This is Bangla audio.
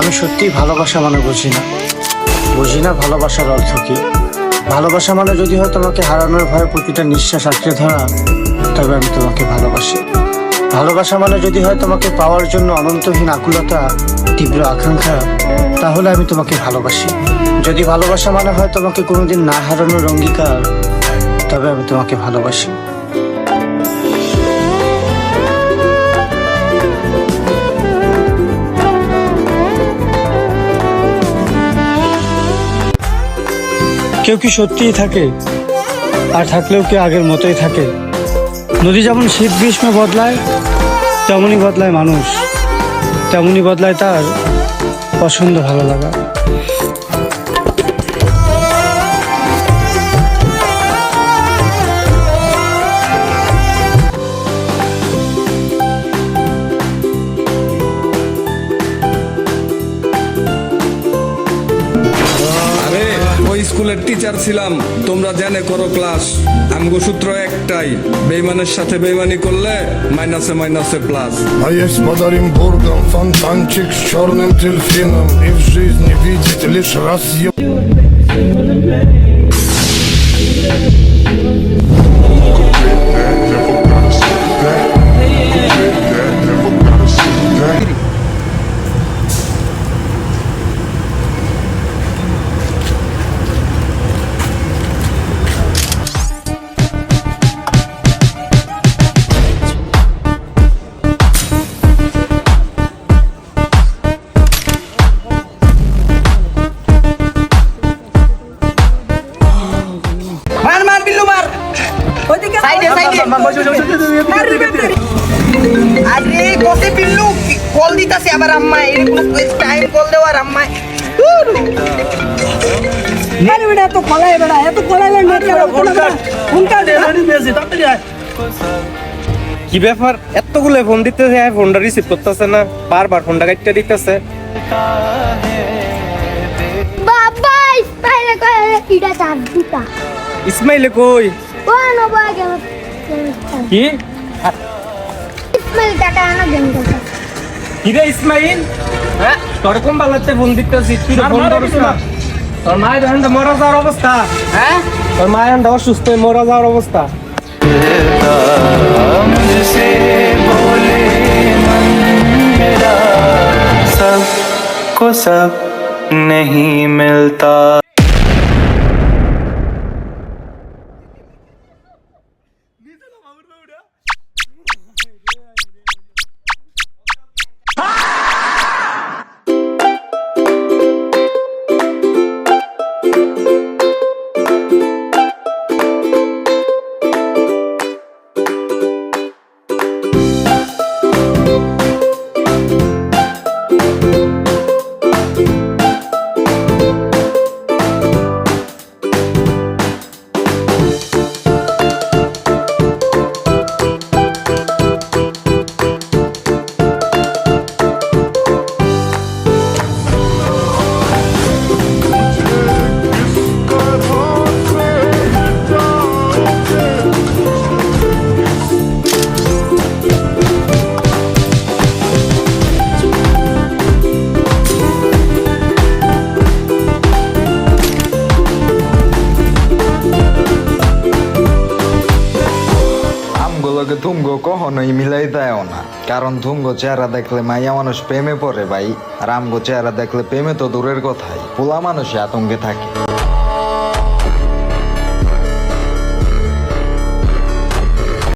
আমি সত্যিই ভালোবাসা মানে বুঝি না। বুঝি না ভালোবাসার অর্থ কি? ভালোবাসা মানে যদি হয় তোমাকে হারানোর ভয়ে প্রতিটা নিঃশ্বাস আঁকড়ে ধরা, তবে আমি তোমাকে ভালোবাসি। ভালোবাসা মানে যদি হয় তোমাকে পাওয়ার জন্য অনন্তহীন আকুলতা, তীব্র আকাঙ্ক্ষা, তাহলে আমি তোমাকে ভালোবাসি। যদি ভালোবাসা মানে হয় তোমাকে কোনোদিন না হারানোর অঙ্গীকার, তবে আমি তোমাকে ভালোবাসি। কেউ কি সত্যিই থাকে? আর থাকলেও কি আগের মতোই থাকে? নদী যেমন শীত গ্রীষ্মে বদলায়, তেমনই বদলায় মানুষ। তেমনই বদলায় তার পছন্দ ভালো লাগা। স্কুলের টিচার ছিলাম তোমরা জেনে করো ক্লাস আমগো সূত্র একটাই বেইমানের সাথে বেইমানি করলে মাইনাসে মাইনাসে প্লাস А есть под Оренбургом фонтанчик с черным дельфином И в жизни видит лишь раз его আরে কতে বিল্লু কল দিতাছে আবার আম্মা এরকম টাইম কল দেওয়ার আম্মা আরে বেটা এত কলাই বেটা এত কলাইলে নেট ফোনটা ফোনটা কি ব্যাপার? এতগুলো ফোন দিতেছে ফোনটা রিসিভ করতেছে না। বারবার ফোনটা কাটতে দিতেছে। বাবা কয় দিতা ইসমাইলে কই? ও না বয় গেল কি ইসমাইল টাকা না দেন কথা কিরে ইসমাইল হ্যাঁ তোর কোন বালাতে ফোন দিতেছিস তুই তো ফোন করিস না তোর মায়ের হান্ডা মরা যাওয়ার অবস্থা হ্যাঁ তোর মায়ের হান্ডা অসুস্থ হয়ে মরা যাওয়ার অবস্থা सबको सब नहीं मिलता আমগুলোকে তুমগো কখনোই মিলাই দেয় না। কারণ তুমগো চেহারা দেখলে মাইয়া মানুষ প্রেমে পড়ে ভাই রামগো চেহারা দেখলে প্রেমে তো দূরের কথাই। পোলা মানুষ আতঙ্কে থাকে।